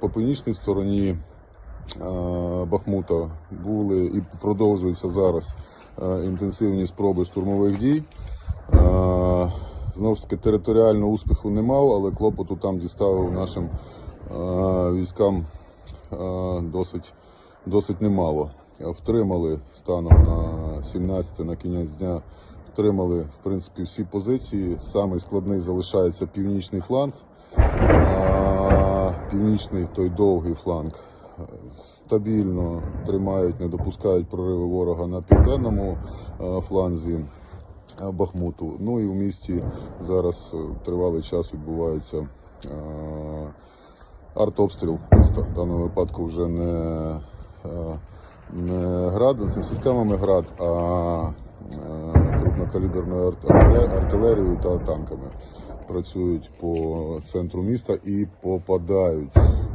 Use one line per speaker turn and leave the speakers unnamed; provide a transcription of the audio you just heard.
По північній стороні е, Бахмута були і продовжуються зараз е, інтенсивні спроби штурмових дій. Е, Знову ж таки, територіально успіху не мав, але клопоту там діставив нашим військам досить, досить немало. Втримали станом на 17 на кінець дня. Втримали в принципі всі позиції. Самий складний залишається північний фланг. Північний той довгий фланг е, стабільно тримають, не допускають прориви ворога на південному е, фланзі е, Бахмуту. Ну і в місті зараз тривалий час відбувається артобстріл міста. В даному випадку вже не, не град, не системами град, а крупнокаліберною арт- арт- артилерією та танками. Працюють по центру міста і попадають